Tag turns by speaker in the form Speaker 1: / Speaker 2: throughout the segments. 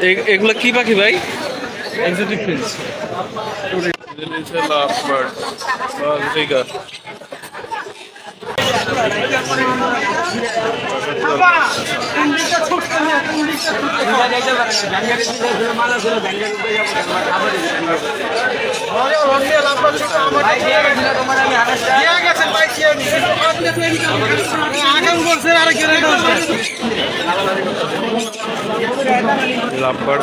Speaker 1: এ- এগুলো কি পাখি ভাই?
Speaker 2: এক্সোটিক ফিন্স
Speaker 1: লাভ বার্ড রিগার লাভ বার্ড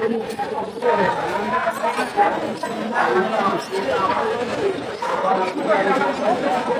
Speaker 1: Thank you.